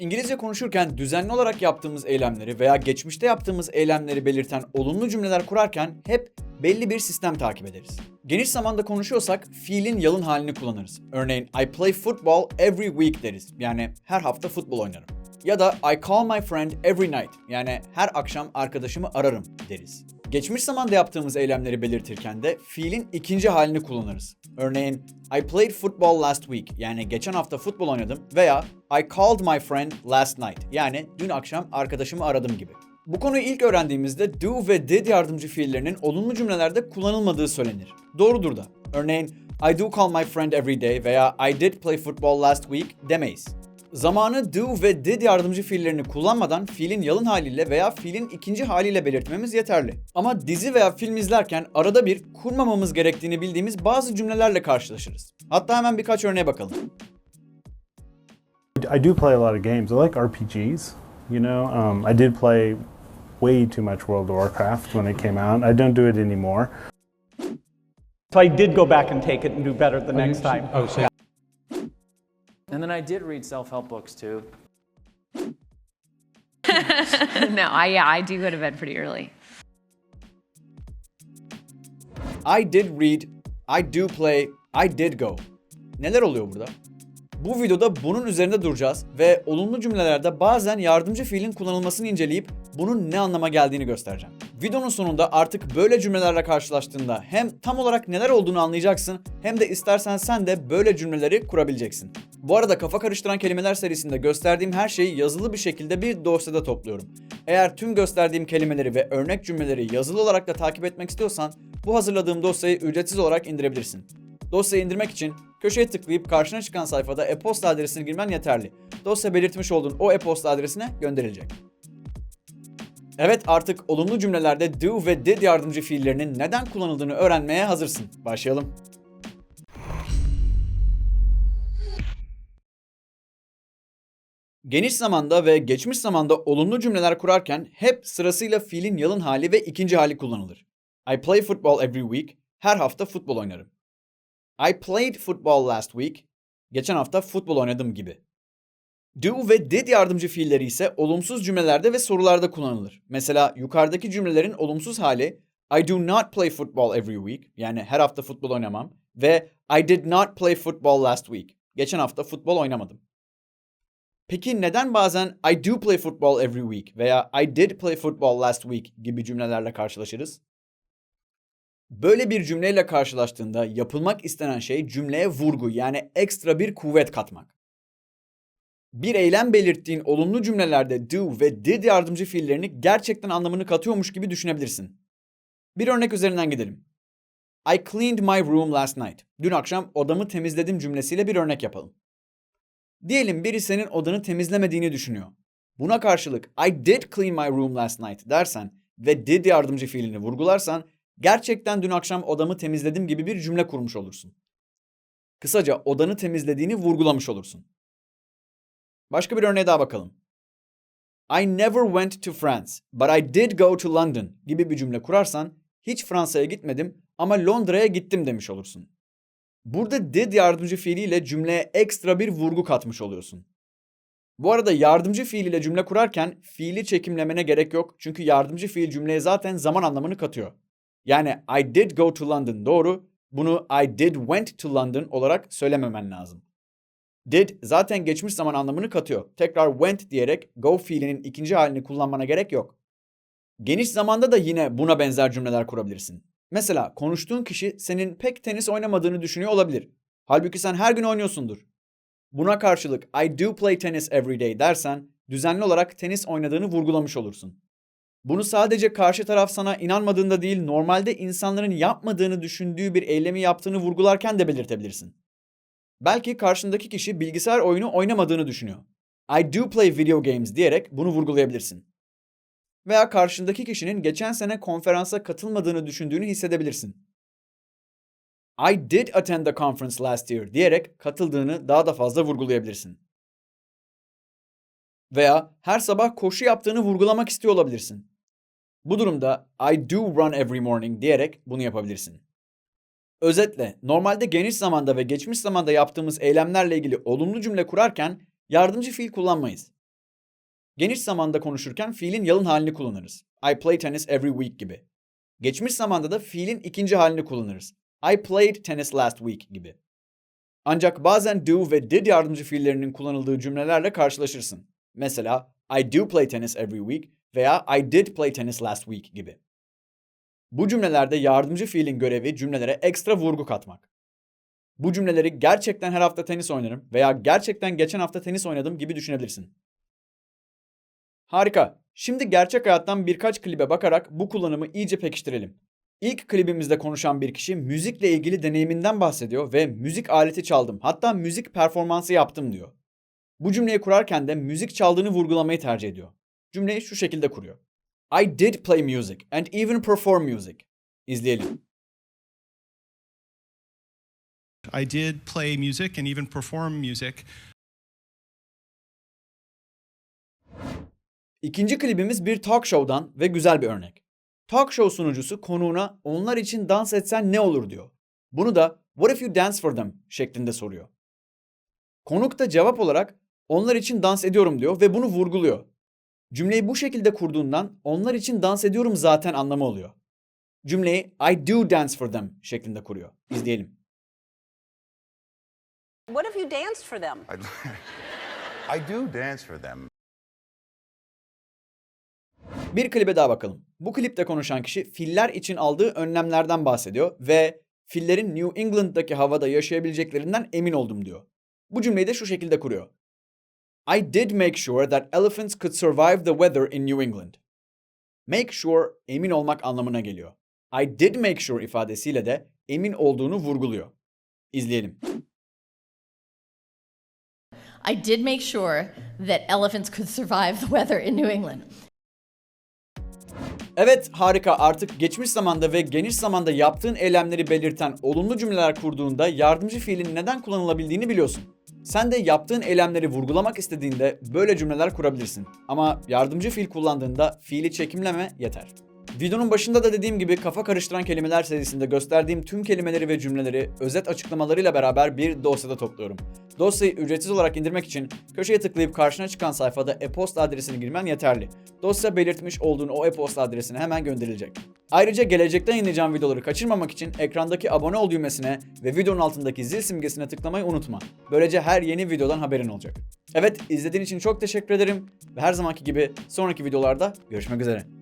İngilizce konuşurken düzenli olarak yaptığımız eylemleri veya geçmişte yaptığımız eylemleri belirten olumlu cümleler kurarken hep belli bir sistem takip ederiz. Geniş zamanda konuşuyorsak fiilin yalın halini kullanırız. Örneğin I play football every week deriz. Yani her hafta futbol oynarım. Ya da I call my friend every night. Yani her akşam arkadaşımı ararım deriz. Geçmiş zamanda yaptığımız eylemleri belirtirken de fiilin ikinci halini kullanırız. Örneğin I played football last week yani geçen hafta futbol oynadım veya I called my friend last night yani dün akşam arkadaşımı aradım gibi. Bu konuyu ilk öğrendiğimizde do ve did yardımcı fiillerinin olumlu cümlelerde kullanılmadığı söylenir. Doğrudur da. Örneğin I do call my friend every day veya I did play football last week demeyiz. Zamanı do ve did yardımcı fiillerini kullanmadan fiilin yalın haliyle veya fiilin ikinci haliyle belirtmemiz yeterli. Ama dizi veya film izlerken arada bir kurmamamız gerektiğini bildiğimiz bazı cümlelerle karşılaşırız. Hatta hemen birkaç örneğe bakalım. I do play a lot of games. I like RPGs. You know, um, I did play way too much World of Warcraft when it came out. I don't do it anymore. So I did go back and take it and do better the next time. Oh, so And then I did read self-help books too. no, I yeah, I do go to bed pretty early. I did read, I do play, I did go. Neler oluyor burada? Bu videoda bunun üzerinde duracağız ve olumlu cümlelerde bazen yardımcı fiilin kullanılmasını inceleyip bunun ne anlama geldiğini göstereceğim. Videonun sonunda artık böyle cümlelerle karşılaştığında hem tam olarak neler olduğunu anlayacaksın hem de istersen sen de böyle cümleleri kurabileceksin. Bu arada kafa karıştıran kelimeler serisinde gösterdiğim her şeyi yazılı bir şekilde bir dosyada topluyorum. Eğer tüm gösterdiğim kelimeleri ve örnek cümleleri yazılı olarak da takip etmek istiyorsan bu hazırladığım dosyayı ücretsiz olarak indirebilirsin. Dosyayı indirmek için köşeye tıklayıp karşına çıkan sayfada e-posta adresini girmen yeterli. Dosya belirtmiş olduğun o e-posta adresine gönderilecek. Evet artık olumlu cümlelerde do ve did yardımcı fiillerinin neden kullanıldığını öğrenmeye hazırsın. Başlayalım. Geniş zamanda ve geçmiş zamanda olumlu cümleler kurarken hep sırasıyla fiilin yalın hali ve ikinci hali kullanılır. I play football every week. Her hafta futbol oynarım. I played football last week. Geçen hafta futbol oynadım gibi. Do ve did yardımcı fiilleri ise olumsuz cümlelerde ve sorularda kullanılır. Mesela yukarıdaki cümlelerin olumsuz hali I do not play football every week yani her hafta futbol oynamam ve I did not play football last week. Geçen hafta futbol oynamadım. Peki neden bazen I do play football every week veya I did play football last week gibi cümlelerle karşılaşırız? Böyle bir cümleyle karşılaştığında yapılmak istenen şey cümleye vurgu yani ekstra bir kuvvet katmak. Bir eylem belirttiğin olumlu cümlelerde do ve did yardımcı fiillerini gerçekten anlamını katıyormuş gibi düşünebilirsin. Bir örnek üzerinden gidelim. I cleaned my room last night. Dün akşam odamı temizledim cümlesiyle bir örnek yapalım. Diyelim biri senin odanı temizlemediğini düşünüyor. Buna karşılık I did clean my room last night dersen ve did yardımcı fiilini vurgularsan gerçekten dün akşam odamı temizledim gibi bir cümle kurmuş olursun. Kısaca odanı temizlediğini vurgulamış olursun. Başka bir örneğe daha bakalım. I never went to France, but I did go to London gibi bir cümle kurarsan hiç Fransa'ya gitmedim ama Londra'ya gittim demiş olursun. Burada did yardımcı fiiliyle cümleye ekstra bir vurgu katmış oluyorsun. Bu arada yardımcı fiil ile cümle kurarken fiili çekimlemene gerek yok çünkü yardımcı fiil cümleye zaten zaman anlamını katıyor. Yani I did go to London doğru, bunu I did went to London olarak söylememen lazım. Did zaten geçmiş zaman anlamını katıyor. Tekrar went diyerek go fiilinin ikinci halini kullanmana gerek yok. Geniş zamanda da yine buna benzer cümleler kurabilirsin. Mesela konuştuğun kişi senin pek tenis oynamadığını düşünüyor olabilir. Halbuki sen her gün oynuyorsundur. Buna karşılık I do play tennis every day dersen düzenli olarak tenis oynadığını vurgulamış olursun. Bunu sadece karşı taraf sana inanmadığında değil normalde insanların yapmadığını düşündüğü bir eylemi yaptığını vurgularken de belirtebilirsin. Belki karşındaki kişi bilgisayar oyunu oynamadığını düşünüyor. I do play video games diyerek bunu vurgulayabilirsin. Veya karşındaki kişinin geçen sene konferansa katılmadığını düşündüğünü hissedebilirsin. I did attend the conference last year diyerek katıldığını daha da fazla vurgulayabilirsin. Veya her sabah koşu yaptığını vurgulamak istiyor olabilirsin. Bu durumda I do run every morning diyerek bunu yapabilirsin. Özetle, normalde geniş zamanda ve geçmiş zamanda yaptığımız eylemlerle ilgili olumlu cümle kurarken yardımcı fiil kullanmayız. Geniş zamanda konuşurken fiilin yalın halini kullanırız. I play tennis every week gibi. Geçmiş zamanda da fiilin ikinci halini kullanırız. I played tennis last week gibi. Ancak bazen do ve did yardımcı fiillerinin kullanıldığı cümlelerle karşılaşırsın. Mesela I do play tennis every week veya I did play tennis last week gibi. Bu cümlelerde yardımcı fiilin görevi cümlelere ekstra vurgu katmak. Bu cümleleri gerçekten her hafta tenis oynarım veya gerçekten geçen hafta tenis oynadım gibi düşünebilirsin. Harika. Şimdi gerçek hayattan birkaç klibe bakarak bu kullanımı iyice pekiştirelim. İlk klibimizde konuşan bir kişi müzikle ilgili deneyiminden bahsediyor ve müzik aleti çaldım hatta müzik performansı yaptım diyor. Bu cümleyi kurarken de müzik çaldığını vurgulamayı tercih ediyor. Cümleyi şu şekilde kuruyor. I did play music and even perform music. İzleyelim. I did play music and even perform music. İkinci klibimiz bir talk show'dan ve güzel bir örnek. Talk show sunucusu konuğuna onlar için dans etsen ne olur diyor. Bunu da what if you dance for them şeklinde soruyor. Konuk da cevap olarak onlar için dans ediyorum diyor ve bunu vurguluyor. Cümleyi bu şekilde kurduğundan onlar için dans ediyorum zaten anlamı oluyor. Cümleyi I do dance for them şeklinde kuruyor. İzleyelim. What if you danced for them? I, I do dance for them. Bir klibe daha bakalım. Bu klipte konuşan kişi filler için aldığı önlemlerden bahsediyor ve fillerin New England'daki havada yaşayabileceklerinden emin oldum diyor. Bu cümleyi de şu şekilde kuruyor. I did make sure that elephants could survive the weather in New England. Make sure emin olmak anlamına geliyor. I did make sure ifadesiyle de emin olduğunu vurguluyor. İzleyelim. I did make sure that elephants could survive the weather in New England. Evet harika artık geçmiş zamanda ve geniş zamanda yaptığın eylemleri belirten olumlu cümleler kurduğunda yardımcı fiilin neden kullanılabildiğini biliyorsun. Sen de yaptığın eylemleri vurgulamak istediğinde böyle cümleler kurabilirsin. Ama yardımcı fiil kullandığında fiili çekimleme yeter. Videonun başında da dediğim gibi kafa karıştıran kelimeler serisinde gösterdiğim tüm kelimeleri ve cümleleri özet açıklamalarıyla beraber bir dosyada topluyorum. Dosyayı ücretsiz olarak indirmek için köşeye tıklayıp karşına çıkan sayfada e-posta adresini girmen yeterli. Dosya belirtmiş olduğun o e-posta adresine hemen gönderilecek. Ayrıca gelecekte yayınlayacağım videoları kaçırmamak için ekrandaki abone ol düğmesine ve videonun altındaki zil simgesine tıklamayı unutma. Böylece her yeni videodan haberin olacak. Evet izlediğin için çok teşekkür ederim ve her zamanki gibi sonraki videolarda görüşmek üzere.